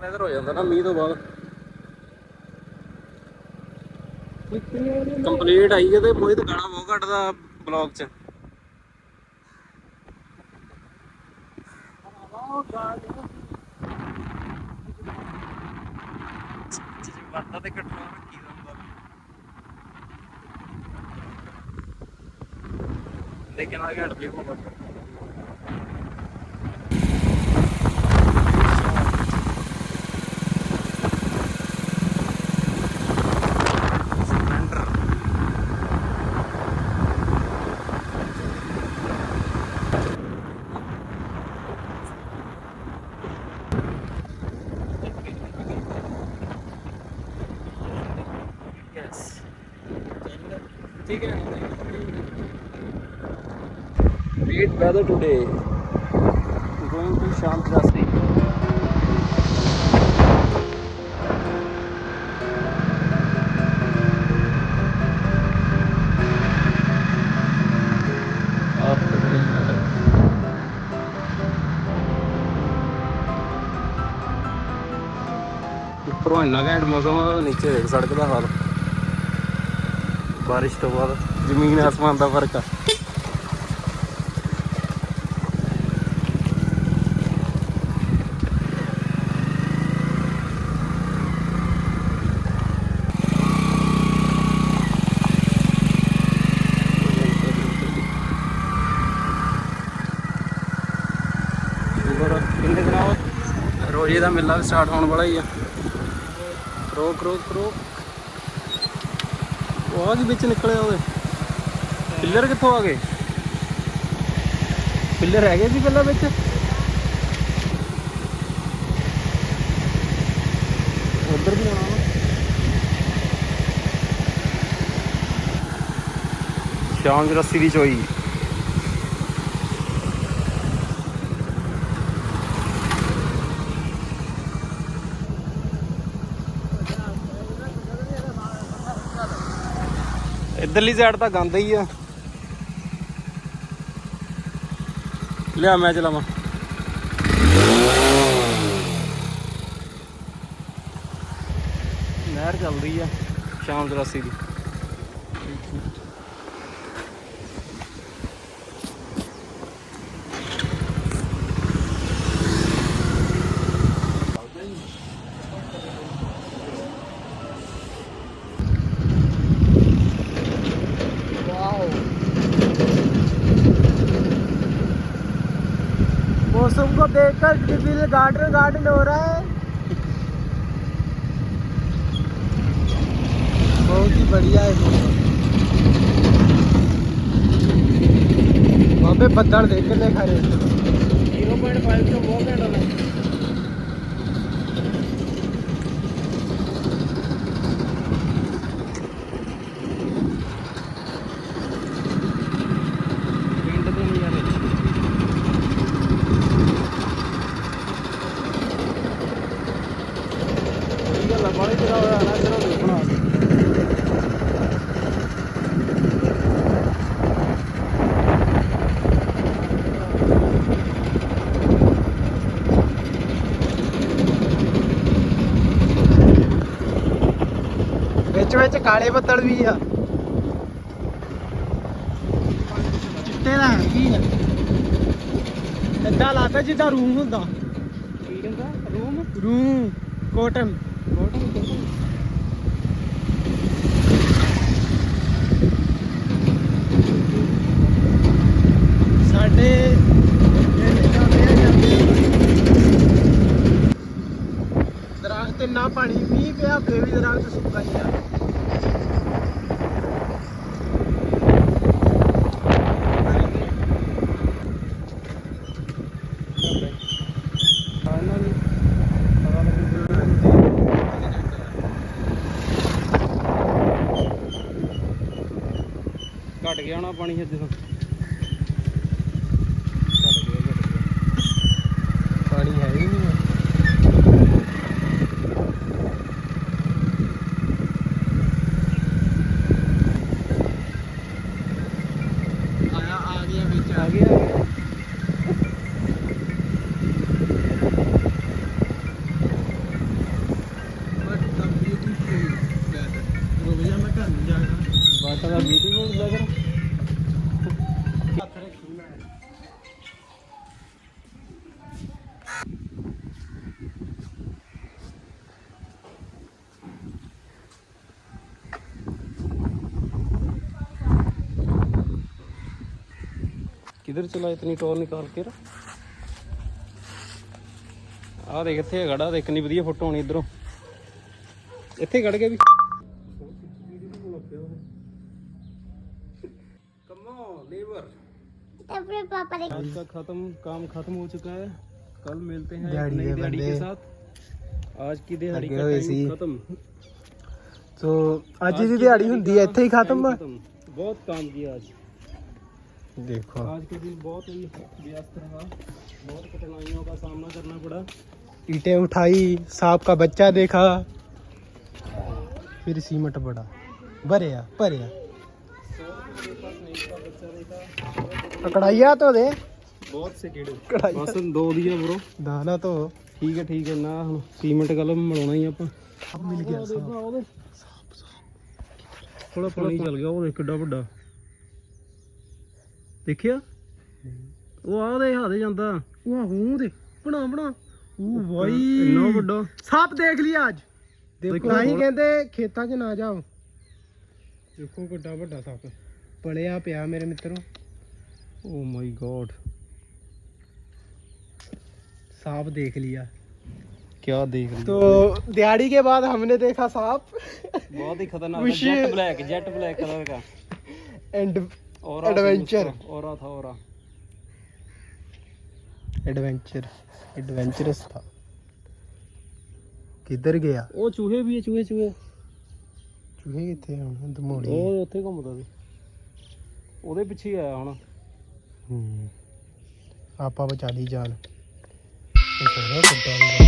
Weather ਹੋ ਜਾਂਦਾ ਨਾ, ਮੀਂਹ ਤੋਂ ਬਾਅਦ। ਕੰਪਲੀਟ ਆਈ ਹੈ ਤੇ ਮੋਹਿਤ ਗਾਣਾ ਬਹੁਤ ਘੱਟਦਾ ਬਲੌਗ ਚ। ਵਾਟਾ ਤੇ ਕੰਟਰੋਲ ਰੱਖੀ ਜਾਂਦਾ ਲੇਕਿਨ ਆ ਘਟ ਗਿਆ ਹੁਣ ਸਪਲੈਂਡਰ ਠੀਕ ਹੈ great weather today going to Shantrasi ਉੱਪਰੋਂ ਇੰਨਾ ਘੈਂਟ ਮੌਸਮ ਨੀਚੇ ਦੇਖ ਸੜਕ ਦਾ ਹਾਲ ਬਾਰਿਸ਼ ਤੋਂ ਬਾਅਦ ਜ਼ਮੀਨ ਆਸਮਾਨ ਦਾ ਫ਼ਰਕ ਆ। ਹੋਰ ਕਿੰਨੇ ਰੋਜ਼ੇ ਦਾ ਮੇਲਾ ਸਟਾਰਟ ਹੋਣ ਵਾਲਾ ਹੀ ਆ। ਰੋਕ ਕਰੋ ਰੋਕ। ਉਹ ਆ ਵਿੱਚ ਨਿਕਲੇ ਉਹਦੇ। ਪਿੱਲਰ ਕਿੱਥੋਂ ਆ ਗਏ? ਪਿੱਲਰ ਹੈਗੇ ਸੀ ਪਹਿਲਾਂ ਵਿੱਚ? ਉਧਰ ਵੀ ਆਉਣਾ। ਵਾ। ਰੱਸੀ ਦੀ ਚੋਈ। ਇਧਰਲੀ ਸਾਈਡ ਤਾਂ ਗੰਦ ਹੀ ਆ। ਲਿਆ ਮੈਂ ਚਲਾਵਾਂ। ਨਹਿਰ ਚੱਲ ਰਹੀ ਆ ਸ਼ਾਮ ਦਰਾਸੀ ਦੀ। मौसम को देखकर कर गार्डन गार्डन हो रहा है। बहुत ही बढ़िया है वहाँ पे पत्थर देखने के रहे ज़ीरो पॉइंट फाइव से बहुत है ਵਿੱਚ ਵਿੱਚ ਕਾਲੇ ਬੱਦਲ ਵੀ ਆ। ਚਿੱਟੇ ਦਾ ਕੀ ਆ? ਏਦਾਂ ਲੱਗਦਾ ਜਿੱਦਾਂ ਰੂਮ ਹੁੰਦਾ। ਕੀ ਹੁੰਦਾ ਰੂਮ? Room cotton. ਸਾਡੇ ਦਰਖਤ ਨਾ ਪਾਣੀ ਮੀਂਹ ਪਿਆ ਫੇਰ ਵੀ ਦਰਖਤ ਸੁੱਕਾ ਹੀ ਆ। ਘਟ ਗਿਆ ਪਾਣੀ ਅੱਜ ਤਾਂ ਪਾਣੀ ਹੈ ਹੀ ਨਹੀਂ ਆਇਆ ਆ ਗਿਆ ਵਿੱਚ ਆ ਗਿਆ ਆ ਗਿਆ किधर चला इतनी टॉर निकाल के ਆ ਦੇਖ ਇੱਥੇ ਖੜਾ ਦੇਖ ਕਿੰਨੀ ਵਧੀਆ ਫੋਟੋ ਆਉਣੀ ਇਧਰੋਂ ਇੱਥੇ ਖੜ ਗਿਆ ਵੀ ਕਮੋ ਲੀਵਰ अपने पापा ने आज का खत्म काम खत्म हो चुका है कल मिलते हैं दिहाड़ी नई के दिहाड़ी के बंदे। साथ आज की दिहाड़ी लगे का हुए टाइम सी। खत्म ਸੋ ਅੱਜ की ਦੀ ਦਿਹਾੜੀ का ਹੁੰਦੀ ਹੈ ਇੱਥੇ ਹੀ time ਖਤਮ ਆ खत्म। बहुत देखो आज के दिन बहुत ही व्यस्त रहा बहुत कठिनाइयों का सामना करना पड़ा ईटें उठाई सांप का बच्चा देखा फिर सीमट बड़ा भरया भरया कढ़ाइया तो दे बहुत से कीड़े मौसम दो दिया ब्रो दाना तो ਠੀਕ ਹੈ ਠੀਕ ਹੈ ਨਾ ਹੁਣ ਸੀਮੈਂਟ ਕਲਮ ਮਿਲਾਉਣਾ ਹੀ ਆਪਾਂ ਸਭ ਮਿਲ ਗਿਆ ਸਾਬ ਸਾਬ ਥੋੜਾ ਪਾਣੀ ਚੱਲ ਗਿਆ ਉਹ ਦੇਖ ਕਿੱਡਾ ਵੱਡਾ ਦੇਖਿਆ? ਉਹ ਆ ਉਹਦੇ ਹਾਦੇ ਜਾਂਦਾ। ਉਹ ਆਹੂ ਦੇ। ਬਣਾ ਬਣਾ। ਉਹ ਵਾਈ ਇੰਨਾ ਵੱਡਾ। ਸੱਪ ਦੇਖ ਲਿਆ ਅੱਜ। ਦੇਖੋ ਤਾਂ ਹੀ ਕਹਿੰਦੇ ਖੇਤਾਂ 'ਚ ਨਾ ਜਾਓ। ਦੇਖੋ ਕਿੱਡਾ ਵੱਡਾ ਸੱਪ। ਪਲਿਆ ਪਿਆ ਮੇਰੇ ਮਿੱਤਰੋ। Oh my god. सांप देख लिया क्या देख लिया तो दिहाड़ी के बाद हमने देखा सांप बहुत ही खतरनाक jet black jet black colour का एंड ਔਰਾ ਐਡਵੈਂਚਰ ਔਰਾ ਥਾ ਔਰਾ ਐਡਵੈਂਚਰ ਐਡਵੈਂਚਰਸ ਥਾ ਕਿੱਧਰ ਗਿਆ? ਉਹ ਚੂਹੇ ਵੀ ਹੈ ਚੂਹੇ ਚੂਹੇ। ਚੂਹੇ ਕਿੱਥੇ ਹੁਣ ਦਮੋੜੀ ਉਹ ਉੱਥੇ ਘੁੰਮਦਾ ਸੀ। ਉਹਦੇ ਪਿੱਛੇ ਆਇਆ ਹੁਣ। ਹੂੰ। ਆਪਾਂ ਬਚਾ ਲਈ ਜਾਨ। ਇਹ ਸਾਰਾ ਕੁੱਤਾ ਹੀ ਹੈ।